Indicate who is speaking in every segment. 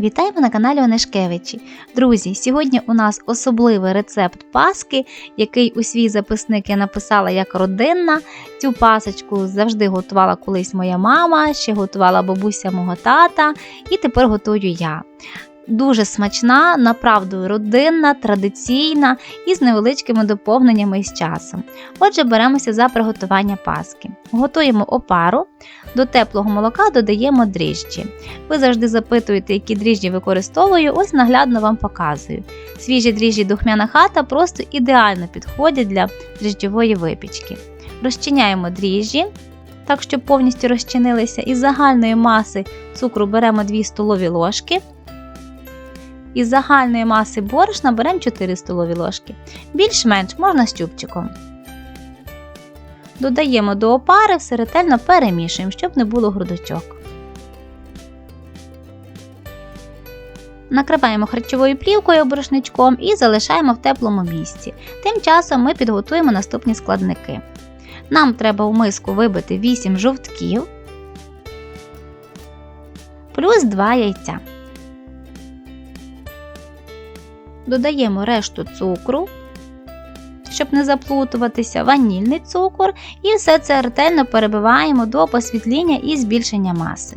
Speaker 1: Вітаємо на каналі Онешкевичі. Друзі, сьогодні у нас особливий рецепт паски, який у свій записник я написала як родинна. Цю пасочку завжди готувала колись моя мама, ще готувала бабуся мого тата, і тепер готую я. Дуже смачна, направду родинна, традиційна і з невеличкими доповненнями з часом. Отже, беремося за приготування паски. Готуємо опару, до теплого молока додаємо дріжджі. Ви завжди запитуєте, які дріжджі використовую, ось наглядно вам показую. Свіжі дріжджі духмяна хата просто ідеально підходять для дріжджової випічки. Розчиняємо дріжджі, так щоб повністю розчинилися. Із загальної маси цукру беремо 2 столові ложки. Із загальної маси борошна беремо 4 столові ложки. Більш-менш можна з чубчиком. Додаємо до опари, все ретельно перемішуємо, щоб не було грудочок. Накриваємо харчовою плівкою борошничком і залишаємо в теплому місці. Тим часом ми підготуємо наступні складники. Нам треба у миску вибити 8 жовтків плюс 2 яйця. Додаємо решту цукру, щоб не заплутуватися, ванільний цукор і все це ретельно перебиваємо до посвітління і збільшення маси.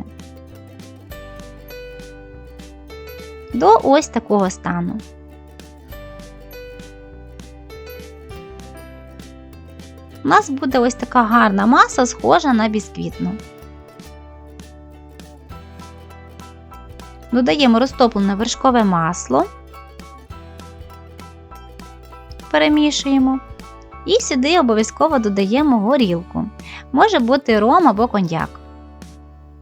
Speaker 1: До ось такого стану. У нас буде ось така гарна маса, схожа на бісквітну. Додаємо розтоплене вершкове масло перемішуємо. І сюди обов'язково додаємо горілку. Може бути ром або коньяк.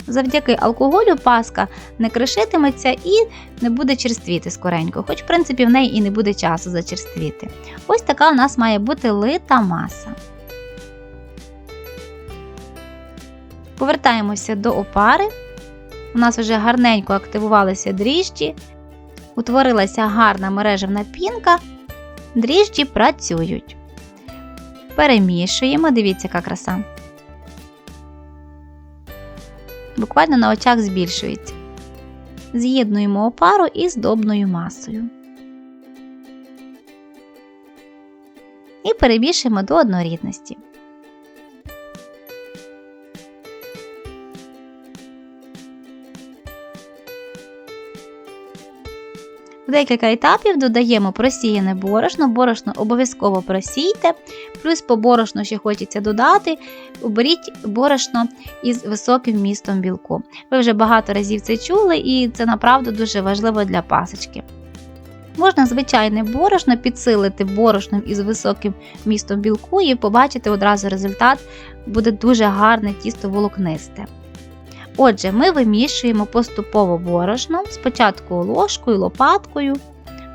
Speaker 1: Завдяки алкоголю паска не кришитиметься і не буде черствіти скоренько, хоч, в принципі, в неї і не буде часу зачерствіти. Ось така у нас має бути лита маса. Повертаємося до опари. У нас вже гарненько активувалися дріжджі, утворилася гарна мережевна пінка. Дріжджі працюють. Перемішуємо, дивіться, яка краса. Буквально на очах збільшується. З'єднуємо опару із добною масою. І перемішуємо до однорідності. В декілька етапів додаємо просіяне борошно, борошно обов'язково просійте, плюс по борошну ще хочеться додати, оберіть борошно із високим вмістом білку. Ви вже багато разів це чули, і це направду дуже важливо для пасочки. Можна звичайне борошно підсилити борошном із високим вмістом білку і побачити одразу результат, буде дуже гарне тісто волокнисте. Отже, ми вимішуємо поступово борошно, спочатку ложкою, лопаткою.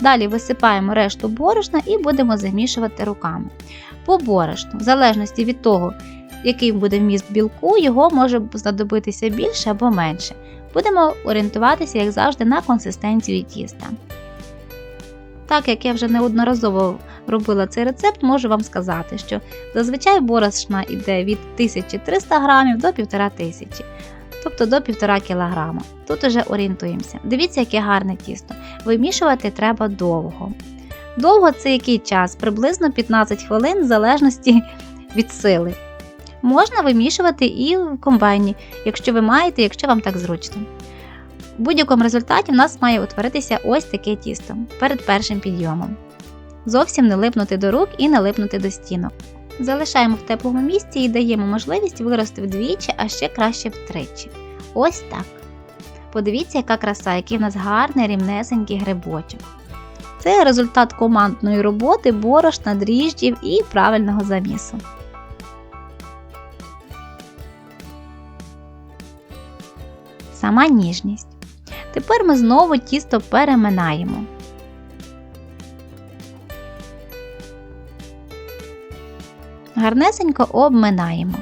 Speaker 1: Далі висипаємо решту борошна і будемо замішувати руками. По борошну, в залежності від того, який буде вміст білку, його може знадобитися більше або менше. Будемо орієнтуватися, як завжди, на консистенцію тіста. Так як я вже неодноразово робила цей рецепт, можу вам сказати, що зазвичай борошна йде від 1300 г до 1500 тобто до 1,5 кг. Тут уже орієнтуємося. Дивіться, яке гарне тісто. Вимішувати треба довго. Довго це який час? Приблизно 15 хвилин, в залежності від сили. Можна вимішувати і в комбайні, якщо ви маєте, якщо вам так зручно. В будь-якому результаті в нас має утворитися ось таке тісто перед першим підйомом. Зовсім не липнути до рук і не липнути до стінок. Залишаємо в теплому місці і даємо можливість вирости вдвічі, а ще краще втричі. Ось так. Подивіться, яка краса, який в нас гарний рівнесенький грибочок. Це результат командної роботи, борошна, дріжджів і правильного замісу. Сама ніжність. Тепер ми знову тісто переминаємо. Гарнесенько обминаємо.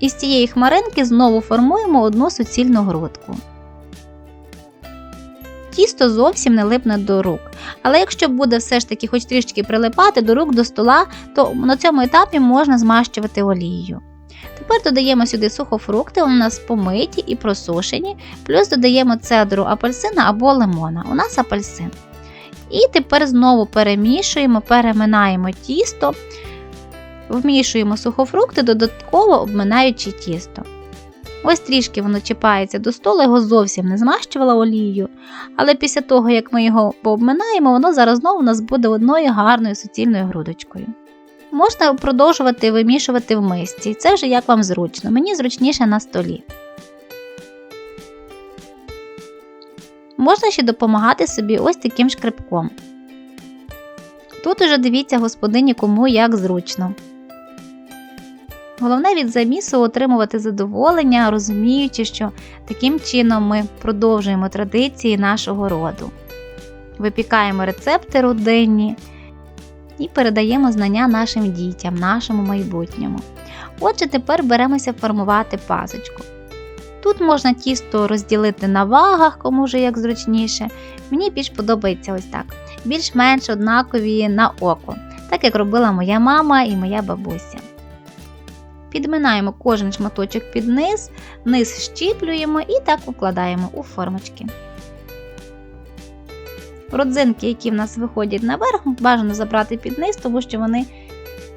Speaker 1: Із цієї хмаринки знову формуємо одну суцільну грудку. Тісто зовсім не липне до рук. Але якщо буде все ж таки хоч трішки прилипати до рук до стола, то на цьому етапі можна змащувати олією. Тепер додаємо сюди сухофрукти, у нас помиті і просушені, плюс додаємо цедру апельсина або лимона. У нас апельсин. І тепер знову перемішуємо, переминаємо тісто, вмішуємо сухофрукти, додатково обминаючи тісто. Ось трішки воно чіпається до столу, його зовсім не змащувала олією. Але після того, як ми його пообминаємо, воно зараз знову у нас буде одною гарною суцільною грудочкою. Можна продовжувати вимішувати в мисці, це вже як вам зручно. Мені зручніше на столі. Можна ще допомагати собі ось таким шкребком. Тут уже дивіться господині кому як зручно. Головне від замісу отримувати задоволення, розуміючи, що таким чином ми продовжуємо традиції нашого роду. Випікаємо рецепти родинні і передаємо знання нашим дітям, нашому майбутньому. Отже, тепер беремося формувати пасочку. Тут можна тісто розділити на вагах, кому вже як зручніше. Мені більш подобається ось так. Більш-менш однакові на око, так як робила моя мама і моя бабуся. Підминаємо кожен шматочок під низ, низ щіплюємо і так укладаємо у формочки. Родзинки, які в нас виходять наверх, бажано забрати під низ, тому що вони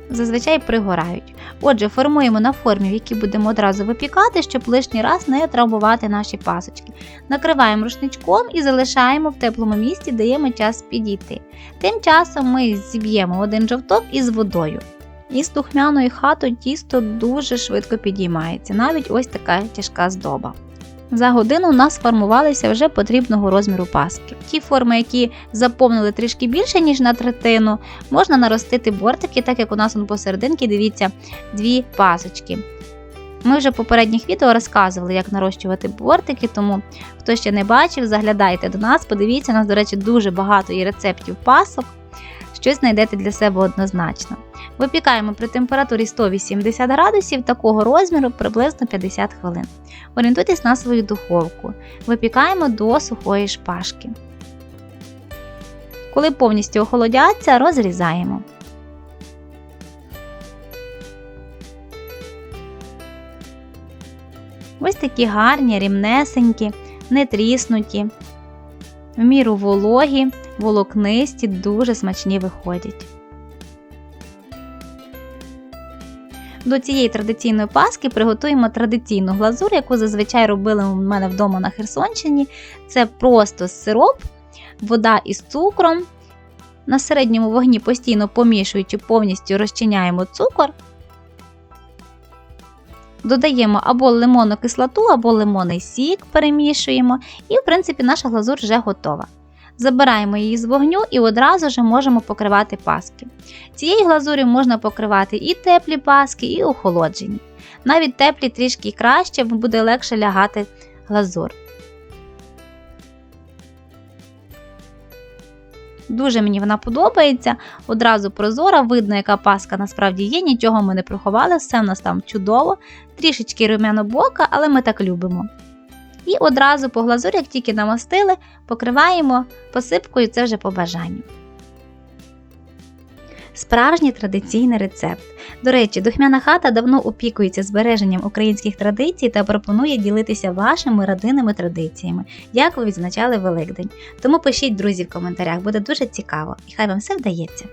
Speaker 1: зазвичай пригорають. Отже, формуємо на формі, в якій будемо одразу випікати, щоб лишній раз не травмувати наші пасочки. Накриваємо рушничком і залишаємо в теплому місці, даємо час підійти. Тим часом ми зіб'ємо один жовток із водою. Із духмяної хату тісто дуже швидко підіймається, навіть ось така тяжка здоба. За годину у нас сформувалися вже потрібного розміру паски. Ті форми, які заповнили трішки більше, ніж на третину, можна наростити бортики, так як у нас он посерединки, дивіться, дві пасочки. Ми вже в попередніх відео розказували, як нарощувати бортики, тому хто ще не бачив, заглядайте до нас, подивіться, у нас, до речі, дуже багато є рецептів пасок, щось знайдете для себе однозначно. Випікаємо при температурі 180 градусів такого розміру приблизно 50 хвилин. Орієнтуйтесь на свою духовку. Випікаємо до сухої шпажки. Коли повністю охолодяться, розрізаємо. Ось такі гарні, рівнесенькі, не тріснуті, в міру вологі, волокнисті, дуже смачні виходять. До цієї традиційної паски приготуємо традиційну глазур, яку зазвичай робили у мене вдома на Херсонщині. Це просто сироп, вода із цукром. На середньому вогні постійно помішуючи, повністю розчиняємо цукор. Додаємо або лимонну кислоту, або лимонний сік, перемішуємо, і, в принципі, наша глазур вже готова. Забираємо її з вогню і одразу ж можемо покривати паски. Цією глазур'ю можна покривати і теплі паски, і охолоджені. Навіть теплі трішки краще, буде легше лягати глазур. Дуже мені вона подобається. Одразу прозора, видно, яка паска насправді є, нічого ми не приховали, все в нас там чудово, трішечки рум'яно-бока, але ми так любимо. І одразу по глазурі, як тільки намастили, покриваємо посипкою це вже по бажанню. Справжній традиційний рецепт. До речі, духмяна хата давно опікується збереженням українських традицій та пропонує ділитися вашими родинними традиціями, як ви відзначали Великдень. Тому пишіть, друзі, в коментарях, буде дуже цікаво, і хай вам все вдається.